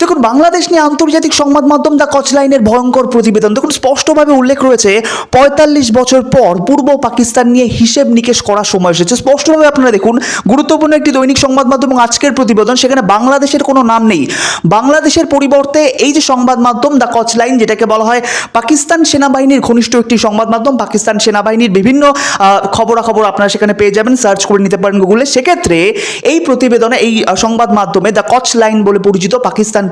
দেখুন, বাংলাদেশ নিয়ে আন্তর্জাতিক সংবাদ মাধ্যম দ্য কচলাইনের ভয়ঙ্কর প্রতিবেদন। দেখুন, স্পষ্টভাবে উল্লেখ রয়েছে, পঁয়তাল্লিশ বছর পর পূর্ব পাকিস্তান নিয়ে হিসেব নিকেশ করার সময় এসেছে। স্পষ্টভাবে আপনারা দেখুন, গুরুত্বপূর্ণ একটি দৈনিক সংবাদ মাধ্যম আজকের প্রতিবেদন, সেখানে বাংলাদেশের কোনো নাম নেই। বাংলাদেশের পরিবর্তে এই যে সংবাদ মাধ্যম দ্য কচলাইন, যেটাকে বলা হয় পাকিস্তান সেনাবাহিনীর ঘনিষ্ঠ একটি সংবাদ মাধ্যম, পাকিস্তান সেনাবাহিনীর বিভিন্ন খবরাখবর আপনারা সেখানে পেয়ে যাবেন। সার্চ করে নিতে পারেন গুগলে। সেক্ষেত্রে এই প্রতিবেদনে, এই সংবাদ মাধ্যমে দ্য কচ লাইন বলে পরিচিত পাকিস্তান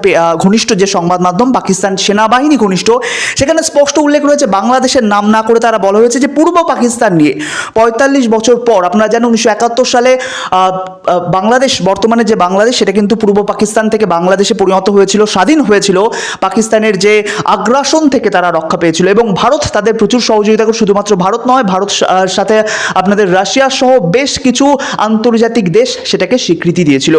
ঘনিষ্ঠ যে সংবাদ মাধ্যম পাকিস্তান সেনাবাহিনী ঘনিষ্ঠ, সেখানে স্পষ্ট উল্লেখ রয়েছে বাংলাদেশের নাম না করে তারা বলা হয়েছে যে পূর্ব পাকিস্তান নিয়ে। পঁয়তাল্লিশ বছর পর, আপনারা জানেন উনিশশো একাত্তর সালে বাংলাদেশ, বর্তমানে যে বাংলাদেশ, সেটা কিন্তু পূর্ব পাকিস্তান থেকে বাংলাদেশে পরিণত হয়েছিল, স্বাধীন হয়েছিল। পাকিস্তানের যে আগ্রাসন থেকে তারা রক্ষা পেয়েছিল এবং ভারত তাদের প্রচুর সহযোগিতা করে, শুধুমাত্র ভারত নয়, ভারত সাথে আপনাদের রাশিয়া সহ বেশ কিছু আন্তর্জাতিক দেশ সেটাকে স্বীকৃতি দিয়েছিল।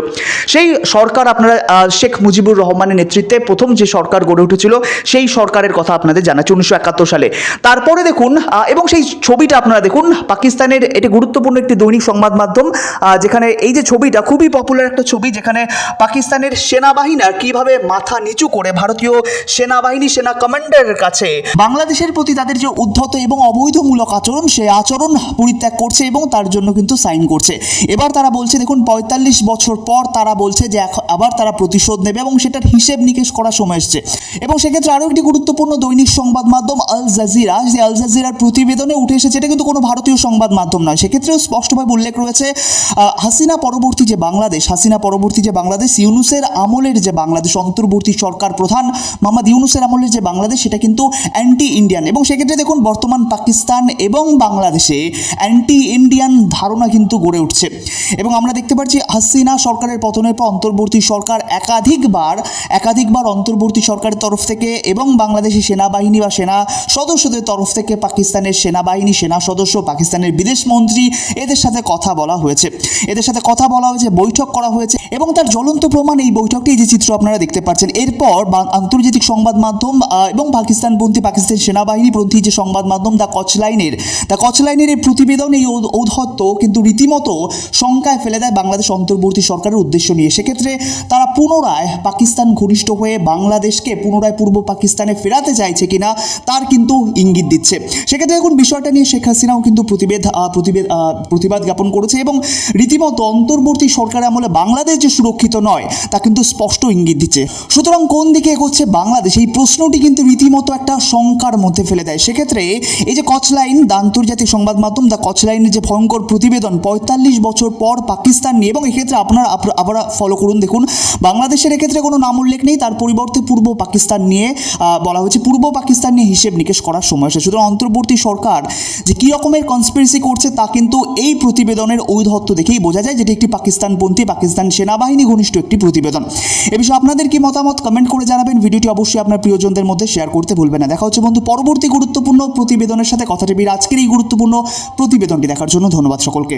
সেই সরকার আপনারা শেখ মুজিবুর রহমানের নেতৃত্বে প্রথম যে সরকার গড়ে উঠেছিল, সেই সরকারের কথা আপনাদের জানাচ্ছি উনিশশো একাত্তর সালে। তারপরে দেখুন এবং সেই ছবিটা আপনারা দেখুন, পাকিস্তানের এটি গুরুত্বপূর্ণ একটি দৈনিক সংবাদ মাধ্যম যেখানে এই যে ছবিটা খুবই পপুলার একটা ছবি, যেখানে পাকিস্তানের সেনাবাহিনী কীভাবে মাথা নিচু করে ভারতীয় সেনাবাহিনী সেনা কমান্ডারের কাছে বাংলাদেশের প্রতি তাদের যে উদ্ধত এবং অবৈধমূলক আচরণ, সে আচরণ পরিত্যাগ করছে এবং তার জন্য কিন্তু সাইন করছে। এবার তারা বলছে, দেখুন, পঁয়তাল্লিশ বছর পর তারা বলছে যে আবার তারা প্রতিশোধ নেবে। এবং সেটার হিসেব নিকেশ করার সময় এসছে। এবং সেক্ষেত্রে আরও একটি গুরুত্বপূর্ণ দৈনিক সংবাদ মাধ্যম আল জাজিরা, যে আল জাজিরার প্রতিবেদনে উঠে এসেছে, এটা কিন্তু কোনো ভারতীয় সংবাদ মাধ্যম নয়। সেক্ষেত্রেও স্পষ্টভাবে উল্লেখ রয়েছে হাসিনা পরবর্তী যে বাংলাদেশ, হাসিনা পরবর্তী যে বাংলাদেশ, ইউনুসের আমলের যে বাংলাদেশ, অন্তর্বর্তী সরকার প্রধান মোহাম্মদ ইউনুসের আমলের যে বাংলাদেশ, সেটা কিন্তু অ্যান্টি ইন্ডিয়ান এবং সেক্ষেত্রে দেখুন, বর্তমান পাকিস্তান এবং বাংলাদেশে অ্যান্টি ইন্ডিয়ান ধারণা কিন্তু গড়ে উঠছে। এবং আমরা দেখতে পাচ্ছি, হাসিনা সরকারের পতনের পর অন্তর্বর্তী সরকার একাধিকবার একাধিকবার অন্তর্বর্তী সরকারের তরফ থেকে এবং বাংলাদেশি সেনাবাহিনী বা সেনা সদস্যদের তরফ থেকে পাকিস্তানের সেনাবাহিনী, সেনা সদস্য, পাকিস্তানের বিদেশ মন্ত্রী এদের সাথে কথা বলা হয়েছে। এদের সাথে কথা বলা হয়েছে, বৈঠক করা হয়েছে এবং তার জ্বলন্ত প্রমাণ এই বৈঠকটি যে চিত্র আপনারা দেখতে পাচ্ছেন। এরপর আন্তর্জাতিক সংবাদ মাধ্যম এবং পাকিস্তানপন্থী পাকিস্তান সেনাবাহিনীপন্থী যে সংবাদ মাধ্যম, দ্য কচলাইনের দ্য কচলাইনের এই প্রতিবেদন, এই ঔদ্ধত্য কিন্তু রীতিমতো শঙ্কায় ফেলে দেয় বাংলাদেশ অন্তর্বর্তী সরকারের উদ্দেশ্য নিয়ে। সেক্ষেত্রে তারা পুনরায় পাকিস্তান ঘনিষ্ঠ হয়ে বাংলাদেশকে পুনরায় পূর্ব পাকিস্তানে ফেরাতে চাইছে কিনা তার কিন্তু ইঙ্গিত দিচ্ছে। সেক্ষেত্রে দেখুন, বিষয়টা নিয়ে শেখ হাসিনাও কিন্তু প্রতিবেদ প্রতিবেদ প্রতিবাদ জ্ঞাপন করেছে এবং রীতিমতো অন্তর্বর্তী সরকার আমলে বাংলাদেশ যে সুরক্ষিত নয়, তা কিন্তু স্পষ্ট ইঙ্গিত দিচ্ছে। সুতরাং কোন দিকে এগোচ্ছে বাংলাদেশ? এই প্রশ্নটি কিন্তু রীতিমতো একটা শঙ্কার মধ্যে ফেলে দেয়। সেক্ষেত্রে এই যে কচলাইন, দ্য আন্তর্জাতিক সংবাদ মাধ্যম দ্য কচলাইনের যে ভয়ঙ্কর প্রতিবেদন, পঁয়তাল্লিশ বছর পর পাকিস্তান নিয়ে এবং এক্ষেত্রে আপনারা, আপ- আপনারা ফলো করুন, দেখুন। বাংলাদেশের এক্ষেত্রে কোনো নাম উল্লেখ নেই, তার পরিবর্তে পূর্ব পাকিস্তান নিয়ে বলা হয়েছে পূর্ব পাকিস্তান নিয়ে হিসেব নিকেশ করার সময়। এসেছে সুতরাং অন্তর্বর্তী সরকার যে কী রকমের কনস্পিরেসি করছে তা কিন্তু এই প্রতিবেদনের ঔদ্ধত্য দেখেই বোঝা যায় যেটি একটি পাকিস্তানপন্থী, পাকিস্তান সেনাবাহিনী ঘনিষ্ঠ একটি প্রতিবেদন। এ বিষয়ে আপনাদের কি মতামত কমেন্ট করে জানাবেন। ভিডিওটি অবশ্যই আপনার প্রিয়জনদের মধ্যে শেয়ার করতে ভুলবেন না। দেখা হচ্ছে বন্ধু পরবর্তী গুরুত্বপূর্ণ প্রতিবেদনের সাথে। কথা টিভির আজকের এই গুরুত্বপূর্ণ প্রতিবেদনটি দেখার জন্য ধন্যবাদ সকলকে।